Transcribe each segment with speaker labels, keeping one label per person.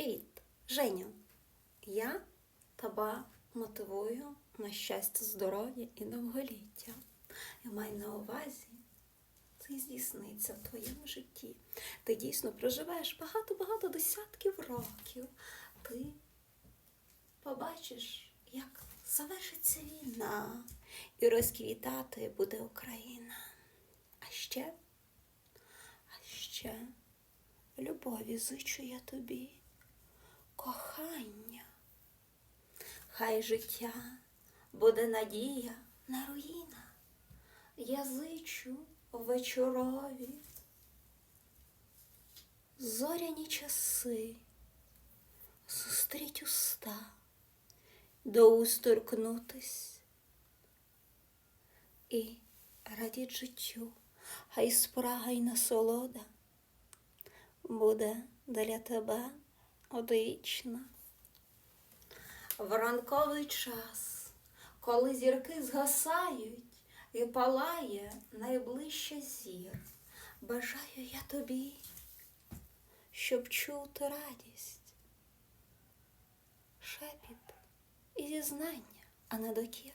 Speaker 1: Привіт, Женю. Я тебе мотивую на щастя, здоров'я і довголіття. Я маю на увазі, це здійсниться в твоєму житті. Ти дійсно проживаєш багато-багато десятків років. Ти побачиш, як завершиться війна і розквітати буде Україна. А ще, а ще любові зичу я тобі, кохання. Хай життя буде надія на руїна. Я зичу вечорові. Зоряні часи зустріть уста, до уст торкнутись і радіть життю, хай спрага й насолода буде для тебе одвічна. В ранковий час, коли зірки згасають і палає найближча зір, бажаю я тобі, щоб чути радість, шепіт і зізнання, а не докір.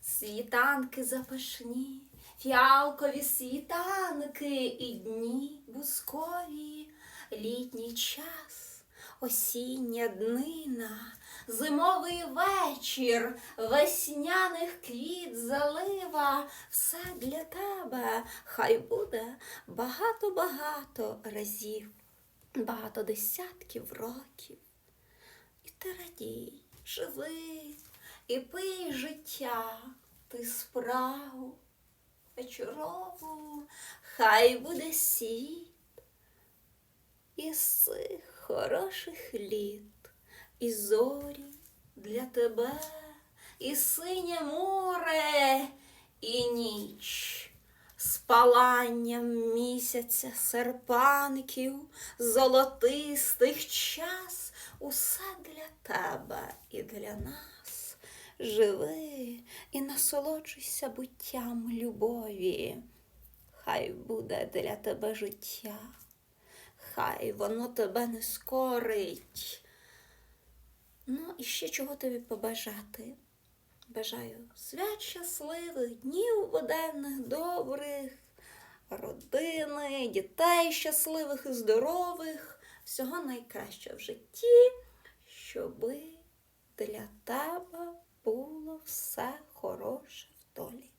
Speaker 1: Світанки запашні, фіалкові світанки і дні бускові, літній час, осіння днина, зимовий вечір, весняних квіт залива, все для тебе хай буде багато-багато разів, багато десятків років. І ти радій, живи і пий життя, ти справу вечорову, хай буде світ цих хороших літ, і зорі для тебе, і синє море, і ніч. З паланням місяця серпанків, золотистих час, усе для тебе і для нас. Живи і насолоджуйся буттям любові. Хай буде для тебе життя, хай воно тебе не скорить. Ну, і ще чого тобі побажати? Бажаю свят щасливих, днів буденних, добрих, родини, дітей щасливих і здорових, всього найкращого в житті, щоби для тебе було все хороше в долі.